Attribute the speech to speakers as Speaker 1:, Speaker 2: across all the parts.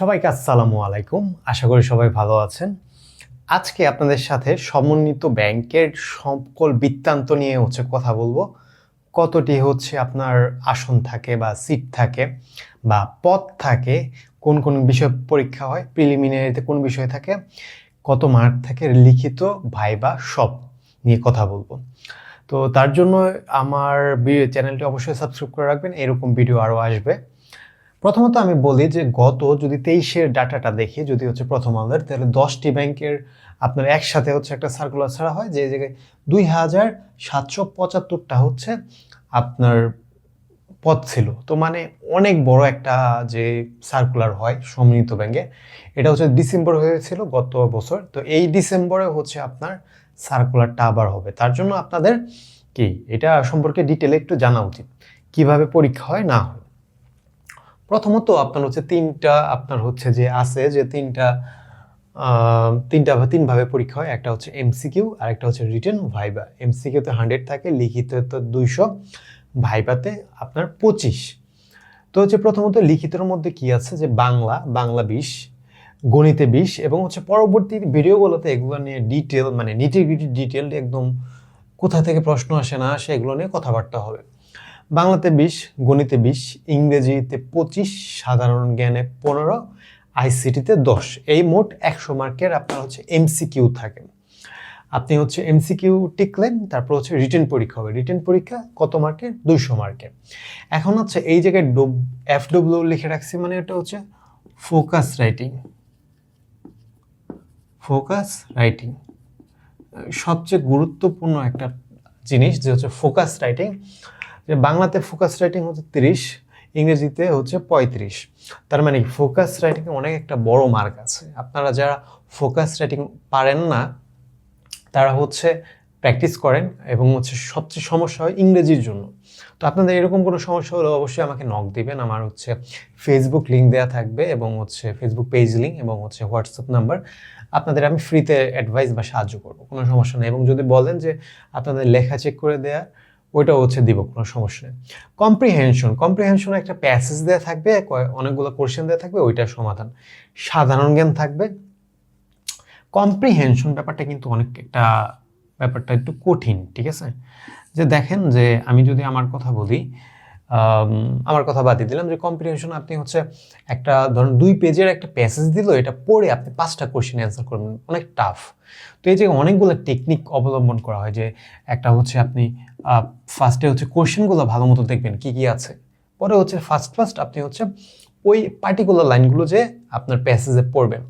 Speaker 1: সবাইকে আসসালামু আলাইকুম। আশা করি সবাই ভালো আছেন। আজকে আপনাদের সাথে সমন্বিত ব্যাংকের সকল বৃত্তান্ত নিয়ে হচ্ছে কথা বলব। কতটি হচ্ছে আপনার আসন থাকে বা সিট থাকে বা পদ থাকে, কোন কোন বিষয় পরীক্ষা হয়, প্রিলিমিনারিতে কোন বিষয় থাকে, কত মার্ক থাকে, লিখিত ভাইবা সব নিয়ে কথা বলব। তো তার জন্য আমার চ্যানেলটি অবশ্যই সাবস্ক্রাইব করে রাখবেন, এরকম ভিডিও আরও আসবে। প্রথমত আমি বলি যে গত যদি তেইশের ডাটাটা দেখি, যদি হচ্ছে প্রথম আলোর, তাহলে দশটি ব্যাংকের আপনার একসাথে হচ্ছে একটা সার্কুলার ছাড়া হয়, যে জায়গায় দুই হাজার সাতশো পঁচাত্তরটা হচ্ছে আপনার পদ ছিল। তো মানে অনেক বড় একটা যে সার্কুলার হয় সম্মিলিত ব্যাংকে, এটা হচ্ছে ডিসেম্বর হয়েছিল গত বছর। তো এই ডিসেম্বরে হচ্ছে আপনার সার্কুলারটা আবার হবে। তার জন্য আপনাদের কি, এটা সম্পর্কে ডিটেলে একটু জানা উচিত। কীভাবে পরীক্ষা হয়, না হয়। প্রথমত আপনার হচ্ছে তিনটা আপনার হচ্ছে যে আছে যে তিনটা তিনটা তিনভাবে পরীক্ষা হয়। একটা হচ্ছে এমসিকিউ আর একটা হচ্ছে রিটেন ভাইবা এমসিকিউতে হান্ড্রেড থাকে, লিখিত তো দুইশো ভাইবাতে আপনার পঁচিশ। তো হচ্ছে প্রথমত লিখিতের মধ্যে কি আছে? যে বাংলা বাংলা বিশ, গণিতে বিশ এবং হচ্ছে পরবর্তী ভিডিওগুলোতে এগুলো নিয়ে ডিটেল মানে নিটিগ্রিটি ডিটেল একদম কোথা থেকে প্রশ্ন আসে না আসে এগুলো নিয়ে কথাবার্তা হবে। বাংলাতে বিশ, গণিতে বিশ, ইংরেজিতে পঁচিশ, সাধারণ জ্ঞানে পনেরো, আইসিটিতে দশ। এই মোট একশো মার্কের আপনার হচ্ছে এমসিকিউ থাকে। আপনি হচ্ছে এমসিকিউ টিকলেন, তারপর হচ্ছে রিটেন পরীক্ষা হবে। রিটেন পরীক্ষা কত মার্কের দুইশো মার্কের এখন হচ্ছে এই জায়গায় ডব এফ ডব্লিউ লিখে রাখছি মানে এটা হচ্ছে ফোকাস রাইটিং। Focus writing. সবচেয়ে গুরুত্বপূর্ণ একটা জিনিস যে হচ্ছে ফোকাস রাইটিং। বাংলাতে ফোকাস রাইটিং হচ্ছে তিরিশ, ইংরেজিতে হচ্ছে পঁয়ত্রিশ। তার মানে ফোকাস রাইটিং অনেক একটা বড় মার্ক আছে। আপনারা যারা ফোকাস রাইটিং পারেন না, তারা হচ্ছে প্র্যাকটিস করেন এবং হচ্ছে সবচেয়ে সমস্যা হয় ইংরেজির জন্য। তো আপনাদের এরকম কোনো সমস্যা হলে অবশ্যই আমাকে নক দিবেন। আমার হচ্ছে ফেসবুক লিঙ্ক দেওয়া থাকবে এবং হচ্ছে ফেসবুক পেজ লিঙ্ক এবং হচ্ছে হোয়াটসঅ্যাপ নাম্বার আপনাদের আমি ফ্রিতে অ্যাডভাইস বা সাহায্য করব, কোনো সমস্যা নেই। এবং যদি বলেন যে আপনাদের লেখা চেক করে দেয়া ওইটাও হচ্ছে দিব কোনো সমস্যা নেই। কম্প্রিহেনশন কম্প্রিহেনশন একটা প্যাসেজ দেওয়া থাকবে অনেকগুলো কোশ্চেন দেওয়া থাকবে, ওইটার সমাধান। সাধারণ জ্ঞান থাকবে। কম্প্রিহেনশন ব্যাপারটা কিন্তু অনেক একটা ব্যাপারটা একটু কঠিন, ঠিক আছে? যে দেখেন যে আমি যদি আমার কথা বলি আমার কথা বাদ দিলাম যে কম্প্রিহেনশন আপনি হচ্ছে একটা ধরুন দুই পেজের একটা প্যাসেজ দিল এটা পড়ে আপনি পাঁচটা কোশ্চেন অ্যান্সার করবেন। অনেক টাফ তো এই যে অনেকগুলো টেকনিক অবলম্বন করা হয় যে একটা হচ্ছে আপনি ফার্স্টে হচ্ছে কোশ্চেনগুলো ভালো মতো দেখবেন কি কি আছে। পরে হচ্ছে ফার্স্ট ফার্স্ট আপনি হচ্ছে ওই পার্টিকুলার লাইনগুলো যে আপনার প্যাসেজে পড়বেন।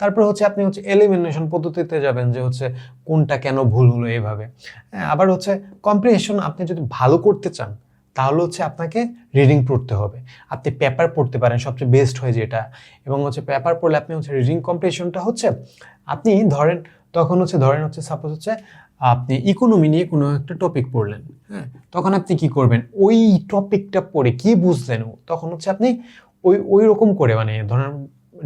Speaker 1: তারপর হচ্ছে আপনি হচ্ছে এলিমিনেশন পদ্ধতিতে যাবেন যে হচ্ছে কোনটা কেন ভুল হলো এইভাবে হ্যাঁ, আবার হচ্ছে কম্প্রিহেনশন আপনি যদি ভালো করতে চান তাহলে হচ্ছে আপনাকে রিডিং পড়তে হবে। আপনি পেপার পড়তে পারেন, সবচেয়ে বেস্ট হয় যেটা। এবং হচ্ছে পেপার পড়লে আপনি হচ্ছে রিডিং কম্পিটিশনটা হচ্ছে, আপনি ধরেন, তখন হচ্ছে, ধরেন হচ্ছে সাপোজ হচ্ছে, আপনি ইকোনমি নিয়ে কোনো একটা টপিক পড়লেন হ্যাঁ? তখন আপনি কি করবেন? ওই টপিকটা পড়ে কি বুঝলেন? তখন হচ্ছে আপনি ওই ওই রকম করে মানে ধরেন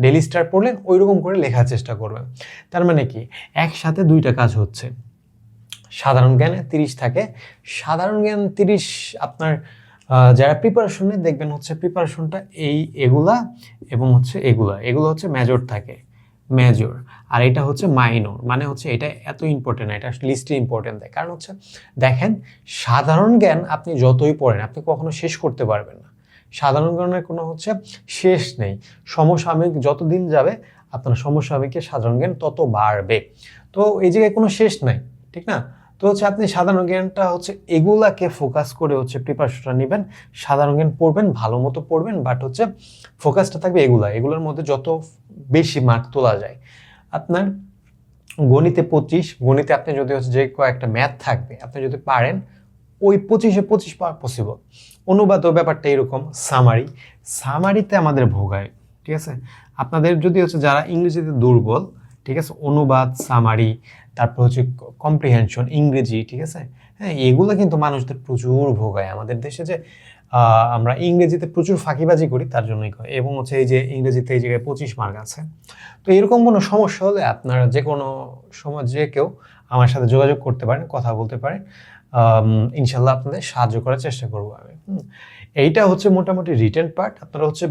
Speaker 1: ডেলি স্টার পড়লেন, ওই রকম করে লেখার চেষ্টা করবেন। তার মানে কি? একসাথে দুইটা কাজ হচ্ছে। সাধারণ জ্ঞানে তিরিশ থাকে। সাধারণ জ্ঞান তিরিশ আপনার যারা প্রিপারেশন দেখবেন হচ্ছে প্রিপারেশনটা এই এগুলা এবং হচ্ছে এগুলা। এগুলো হচ্ছে মেজর থাকে মেজর আর এটা হচ্ছে মাইনর মানে হচ্ছে এটা এত ইম্পর্টেন্ট এটা লিস্টে ইম্পর্টেন্ট দেয়। কারণ হচ্ছে দেখেন, সাধারণ জ্ঞান আপনি যতই পড়েন, আপনি কখনো শেষ করতে পারবেন না। সাধারণ জ্ঞানের কোনো হচ্ছে শেষ নেই। সমসাময়িক যত দিন যাবে, আপনার সমসাময়িকের সাধারণ জ্ঞান তত বাড়বে। তো এই জায়গায় কোনো শেষ নাই, ঠিক না? তো হচ্ছে আপনি সাধারণ জ্ঞানটা হচ্ছে এগুলাকে ফোকাস করে হচ্ছে প্রিপারেশনটা নেবেন। সাধারণ জ্ঞান পড়বেন, ভালো মতো পড়বেন বাট হচ্ছে ফোকাসটা থাকবে এগুলা। এগুলোর মধ্যে যত বেশি মার্ক তোলা যায়। আপনার গণিতে পঁচিশ, গণিতে আপনি যদি হচ্ছে যে কয়েকটা ম্যাথ থাকবে, আপনি যদি পারেন, ওই পঁচিশে পঁচিশ পাওয়া পসিবল অনুবাদও ব্যাপারটা এরকম সামারি সামারিতে আমাদের ভোগায় ঠিক আছে? আপনাদের যদি হচ্ছে যারা ইংরেজিতে দুর্বল ঠিক আছে? অনুবাদ সামারি তারপর হচ্ছে কম্প্রিহেনশন ইংরেজি, ঠিক আছে? হ্যাঁ এগুলো কিন্তু মানুষদের প্রচুর ভোগায়। আমাদের দেশে যে আমরা ইংরেজিতে প্রচুর ফাঁকিবাজি করি, তার জন্যই এবং হচ্ছে এই যে ইংরেজিতে এই জায়গায় পঁচিশ মার্ক আছে। তো এরকম কোনো সমস্যা হলে আপনারা যে কোনো সময় যে কেউ আমার সাথে যোগাযোগ করতে পারেন, কথা বলতে পারেন ইনশাল্লাহ আপনাদের সাহায্য করার চেষ্টা করব আমি। এইটা হচ্ছে মোটামুটি রিটেন পার্ট আপনারা হচ্ছে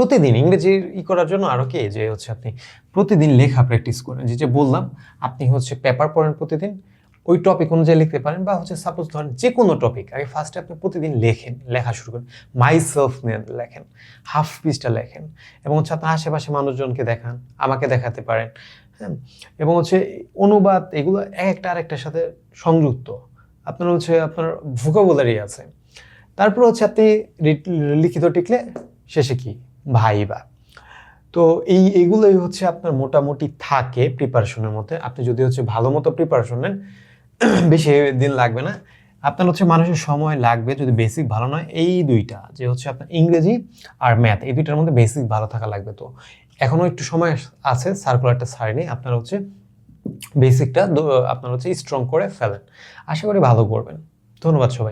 Speaker 1: প্রতিদিন ইংরেজি ই করার জন্য আরও কি, যে হচ্ছে আপনি প্রতিদিন লেখা প্র্যাকটিস করেন। যে যে বললাম, আপনি হচ্ছে পেপার পড়েন প্রতিদিন, ওই টপিক অনুযায়ী লিখতে পারেন বা হচ্ছে সাপোজ ধরেন যে কোনো টপিক আগে ফার্স্টে আপনি প্রতিদিন লেখেন, লেখা শুরু করেন। মাই সেলফ নিয়ে লেখেন হাফ পিসটা লেখেন এবং হচ্ছে আপনার আশেপাশে মানুষজনকে দেখান, আমাকে দেখাতে পারেন হ্যাঁ? এবং হচ্ছে অনুবাদ এগুলো এক একটা আরেকটার সাথে সংযুক্ত। আপনার হচ্ছে আপনার ভোকাবুলারি আছে। তারপর হচ্ছে আপনি লিখিত টিকলে শেষে কি? ভাই বা তো এই, এগুলোই হচ্ছে আপনার মোটামুটি থাকে প্রিপারেশনের মধ্যে। আপনি যদি হচ্ছে ভালো মতো প্রিপারেশন নেন, বেশি দিন লাগবে না। আপনার হচ্ছে মানুষের সময় লাগবে যদি বেসিক ভালো নয়, এই দুইটা। যে হচ্ছে আপনার ইংরেজি আর ম্যাথ এই দুইটার মধ্যে বেসিক ভালো থাকা লাগবে তো। এখনও একটু সময় আছে সার্কুলারটা ছাড়েনি। আপনার হচ্ছে বেসিকটা আপনার হচ্ছে স্ট্রং করে ফেলেন। আশা করি ভালো করবেন। ধন্যবাদ সবাই।